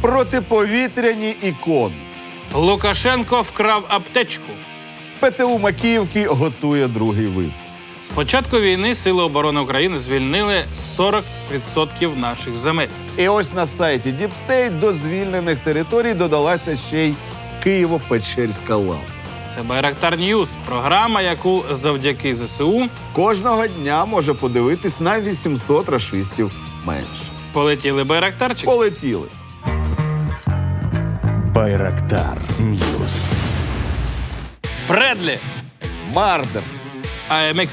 протиповітряні ікони. Лукашенко вкрав аптечку. ПТУ Макіївки готує другий випуск. З початку війни Сили оборони України звільнили 40% наших земель. І ось на сайті Діпстейт до звільнених територій додалася ще й Києво-Печерська лава. Це Байрактар Ньюс, програма, яку завдяки ЗСУ Кожного дня може подивитись на 800 рашистів менше. полетіли Байрактарчики. Полетіли. Байрактар Ньюс. Бредлі, Мардер, АМХ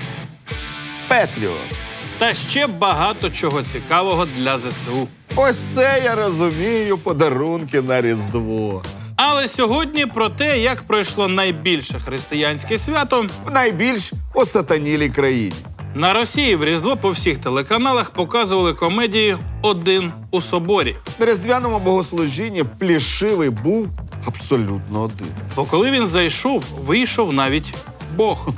Петріот. та ще багато чого цікавого для ЗСУ. Ось це я розумію подарунки на Різдво. Але сьогодні про те, як пройшло найбільше християнське свято В найбільш осатанілій країні. На Росії в Різдво по всіх телеканалах показували комедії Один у соборі. На різдвяному богослужінні плішивий був абсолютно один. Бо коли він зайшов, вийшов навіть Бог.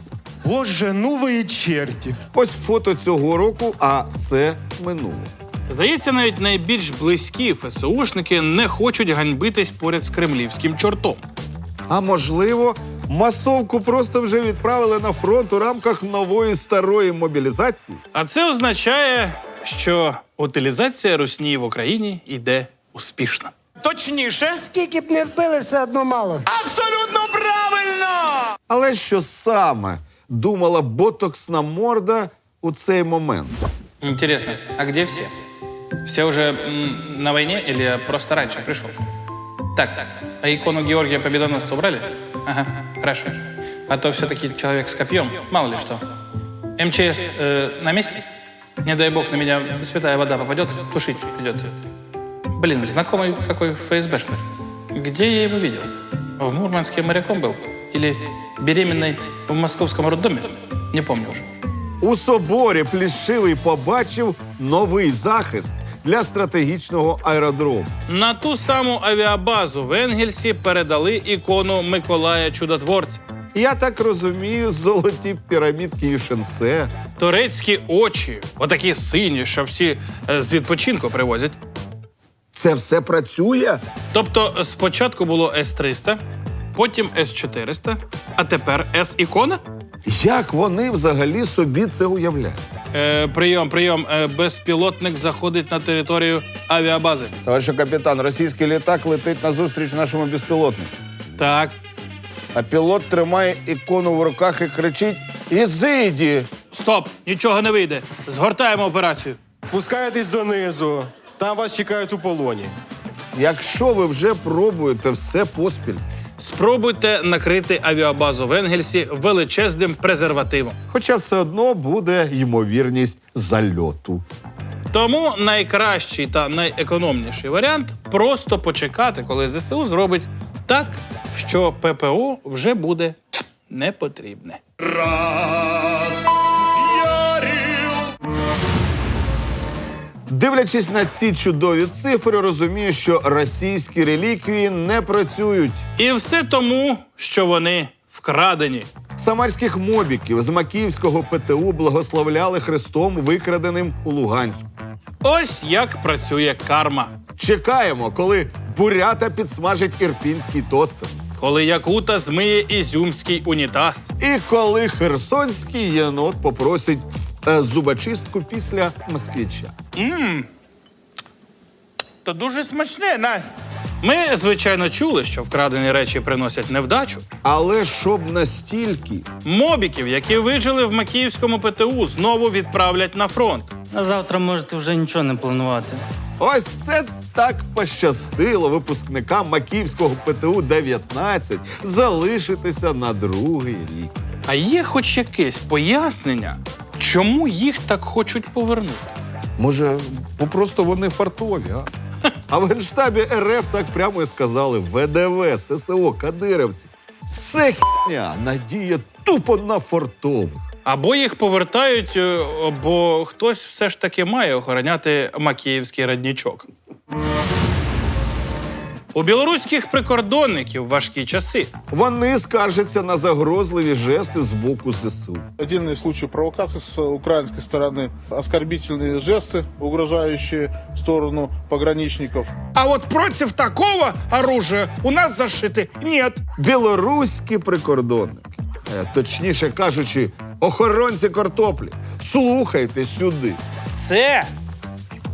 Вот же новые черти. Ось фото цього року, а це минуле. Здається, навіть найбільш близькі ФСУшники не хочуть ганьбитись поряд з кремлівським чортом. А можливо, масовку просто вже відправили на фронт у рамках нової старої мобілізації. А це означає, що утилізація русні в Україні йде успішно. Точніше. Скільки б не вбили, все одно мало. Абсолютно правильно! Але що саме думала ботоксна морда у цей момент? Интересно, а где все? Все уже м, на войне или я просто раньше пришел? Так, а икону Георгия Победоносца убрали? Хорошо. А то все-таки человек с копьем, мало ли что. МЧС э, на месте? Не дай бог на меня святая вода попадет, тушить придется. Блин, знакомый какой ФСБшник. Где я его видел? В Мурманске моряком был? Или беременной в московском роддоме? Не помню уже. У соборі Плішивий побачив новий захист для стратегічного аеродрому. На ту саму авіабазу в Енгельсі передали ікону Миколая Чудотворця. Я так розумію, золоті пірамідки і Юшенсе. Турецькі очі, отакі сині, що всі е, з відпочинку привозять. Це все працює? Тобто спочатку було С-300, потім С-400, а тепер С-ікона? Як вони взагалі собі це уявляють? Е, прийом, прийом. Е, безпілотник заходить на територію авіабази. Товариш капітан, російський літак летить назустріч нашому безпілотнику. Так. А пілот тримає ікону в руках і кричить: Ізиді! Стоп! Нічого не вийде. Згортаємо операцію. Спускаєтесь донизу. Там вас чекають у полоні. Якщо ви вже пробуєте все поспіль, Спробуйте накрити авіабазу в Енгельсі величезним презервативом. хоча все одно буде ймовірність зальоту. Тому найкращий та найекономніший варіант просто почекати, коли ЗСУ зробить так, що ППО вже буде не потрібне. Дивлячись на ці чудові цифри, розумію, що російські реліквії не працюють. І все тому, що вони вкрадені. Самарських мобіків з Макіївського ПТУ благословляли Христом, викраденим у Луганську. Ось як працює карма. Чекаємо, коли бурята підсмажить ірпінський тостер. Коли Якута змиє ізюмський унітаз. І коли херсонський єнот попросить е, зубочистку після москвича. То дуже смачне, Настя. Ми, звичайно, чули, що вкрадені речі приносять невдачу. Але щоб настільки Мобіків, які вижили в Макіївському ПТУ, знову відправлять на фронт. На завтра можете вже нічого не планувати. ось це так пощастило випускникам Макіївського ПТУ 19 залишитися на другий рік. А є хоч якесь пояснення, чому їх так хочуть повернути? Може, просто вони фартові, а? А в генштабі РФ так прямо і сказали: ВДВ, ССО, кадировці. Все хня, надія тупо на фортових. Або їх повертають, е, бо хтось все ж таки має охороняти Макіївський раднічок. У білоруських прикордонників важкі часи. Вони скаржаться на загрозливі жести з боку ЗСУ. Отдельные случаи провокаций с украинской стороны, оскорбительные жесты, угрожающие в сторону пограничников. А от проти такого оружия у нас зашити нет. Білоруські прикордонники, е, точніше кажучи, охоронці картоплі. Слухайте сюди. Це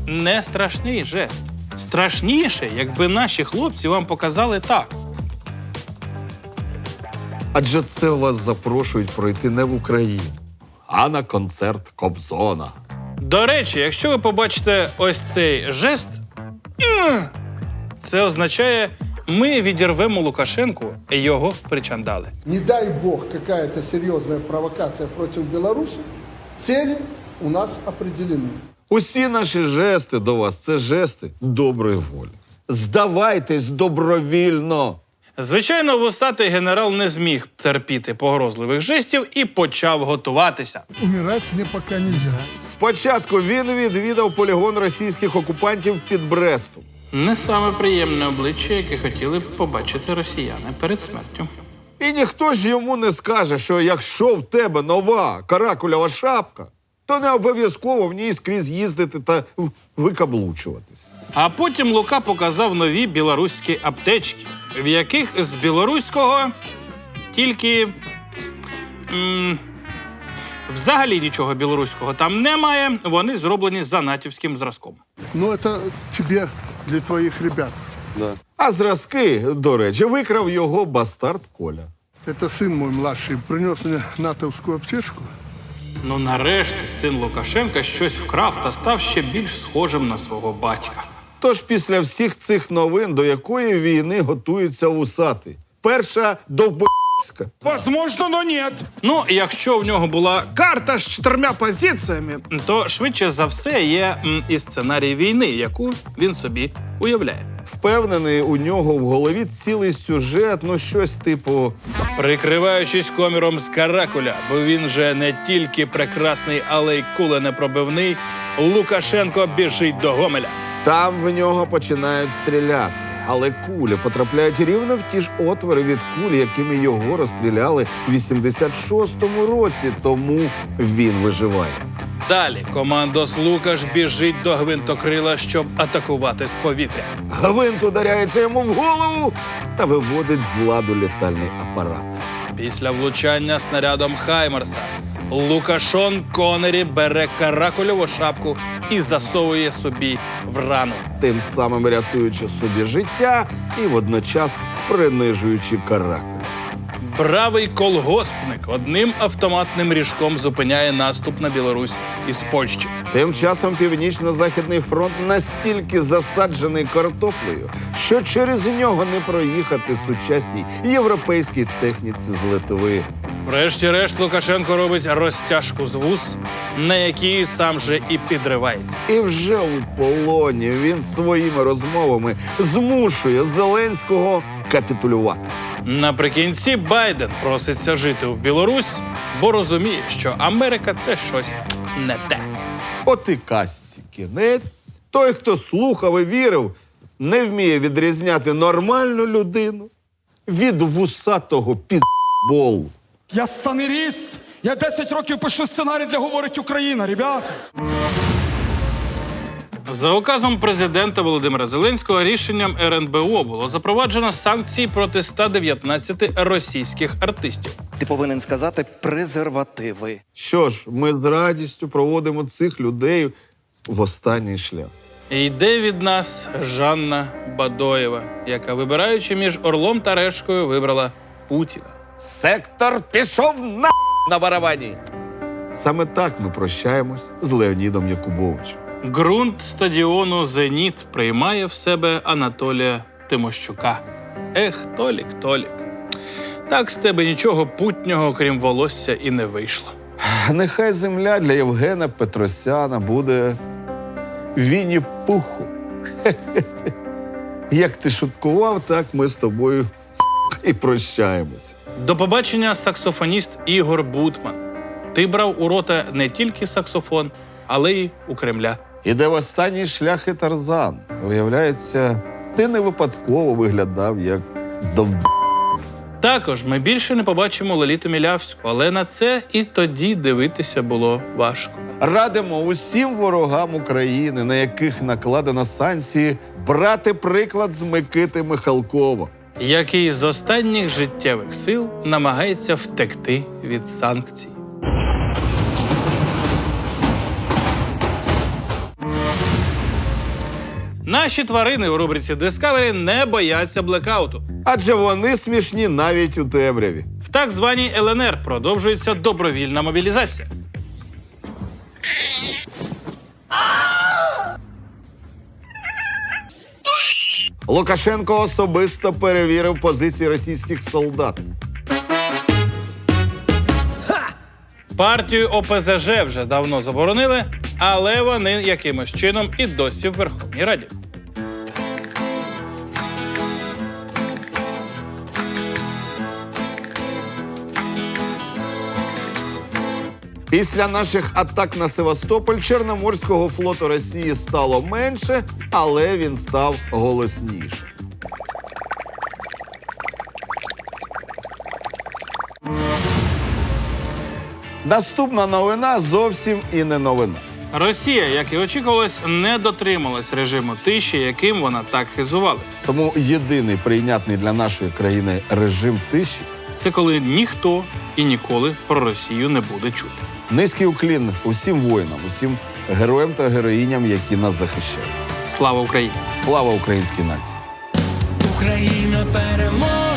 не страшний жест. Страшніше, якби наші хлопці вам показали так. Адже це вас запрошують пройти не в Україну, а на концерт Кобзона. До речі, якщо ви побачите ось цей жест, це означає, ми відірвемо Лукашенку і його причандали. не дай бог какая-то серьезная провокация против Беларуси, цели у нас определены. Усі наші жести до вас це жести доброї волі. Здавайтесь добровільно. Звичайно, вусатий генерал не зміг терпіти погрозливих жестів і почав готуватися. Умирать мне пока нельзя. Спочатку він відвідав полігон російських окупантів під Брестом. Не саме приємне обличчя, яке хотіли б побачити росіяни перед смертю. І ніхто ж йому не скаже, що якщо в тебе нова каракулява шапка, то не обов'язково в ній скрізь їздити та в- викаблучуватись. А потім Лука показав нові білоруські аптечки, в яких з білоруського тільки. М- взагалі нічого білоруського там немає. Вони зроблені за натівським зразком. Но это тебе для твоих ребят. А зразки, до речі, викрав його бастард Коля. Это сын мой младший принес мне натовскую аптечку. Ну, нарешті, син Лукашенка щось вкрав та став ще більш схожим на свого батька. Тож після всіх цих новин, до якої війни готуються вусати? Перша довбоська. Возможно, но нет. Ну, якщо в нього була карта з чотирма позиціями, то швидше за все є м, і сценарій війни, яку він собі уявляє. Впевнений, у нього в голові цілий сюжет, ну щось типу. Прикриваючись коміром з каракуля, бо він же не тільки прекрасний, але й куленепробивний, Лукашенко біжить до Гомеля. Там в нього починають стріляти. Але кулі потрапляють рівно в ті ж отвори від кулі, якими його розстріляли в 86-му році. Тому він виживає. Далі командос Лукаш біжить до гвинтокрила, щоб атакувати з повітря. Гвинт ударяється йому в голову та виводить з ладу літальний апарат. Після влучання снарядом Хаймерса Лукашон Конері бере каракульову шапку і засовує собі в рану. тим самим рятуючи собі життя і водночас принижуючи каракуль. Бравий колгоспник одним автоматним ріжком зупиняє наступ на Білорусь із Польщі. Тим часом північно-західний фронт настільки засаджений картоплею, що через нього не проїхати сучасній європейській техніці з Литви. Врешті-решт Лукашенко робить розтяжку з вуз, на якій сам же і підривається. І вже у полоні він своїми розмовами змушує Зеленського капітулювати. Наприкінці Байден проситься жити в Білорусь, бо розуміє, що Америка це щось не те. От і казці кінець. Той, хто слухав і вірив, не вміє відрізняти нормальну людину від вусатого підболу. Я сценарист. Я 10 років пишу сценарій для говорить Україна, ребята. За указом президента Володимира Зеленського рішенням РНБО було запроваджено санкції проти 119 російських артистів. Ти повинен сказати презервативи. Що ж, ми з радістю проводимо цих людей в останній шлях. І йде від нас Жанна Бадоєва, яка, вибираючи між Орлом та Решкою, вибрала Путіна. Сектор пішов на на барабані. Саме так ми прощаємось з Леонідом Якубовичем. Ґрунт стадіону Зеніт приймає в себе Анатолія Тимощука. Ех, Толік, Толік. Так з тебе нічого путнього, крім волосся, і не вийшло. Нехай земля для Євгена Петросяна буде Вінні Пуху. Як ти шуткував, так ми з тобою і прощаємося. До побачення саксофоніст Ігор Бутман. Ти брав у рота не тільки саксофон, але й у Кремля. Іде в останній шлях і Тарзан. Виявляється, ти не випадково виглядав як дов... Також ми більше не побачимо Леліту Мілявську, але на це і тоді дивитися було важко. Радимо усім ворогам України, на яких накладено санкції, брати приклад з Микити Михалкова. який з останніх життєвих сил намагається втекти від санкцій. Наші тварини у рубриці Discovery не бояться блекауту. Адже вони смішні навіть у темряві. В так званій ЛНР продовжується добровільна мобілізація. Лукашенко особисто перевірив позиції російських солдат. Партію ОПЗЖ вже давно заборонили, але вони якимось чином і досі в Верховній Раді. Після наших атак на Севастополь Чорноморського флоту Росії стало менше, але він став голосніше. Наступна новина зовсім і не новина. Росія, як і очікувалось, не дотрималась режиму тиші, яким вона так хизувалась. Тому єдиний прийнятний для нашої країни режим тиші Це коли ніхто і ніколи про Росію не буде чути. Низький уклін усім воїнам, усім героям та героїням, які нас захищають. Слава Україні! Слава українській нації! Україна переможе!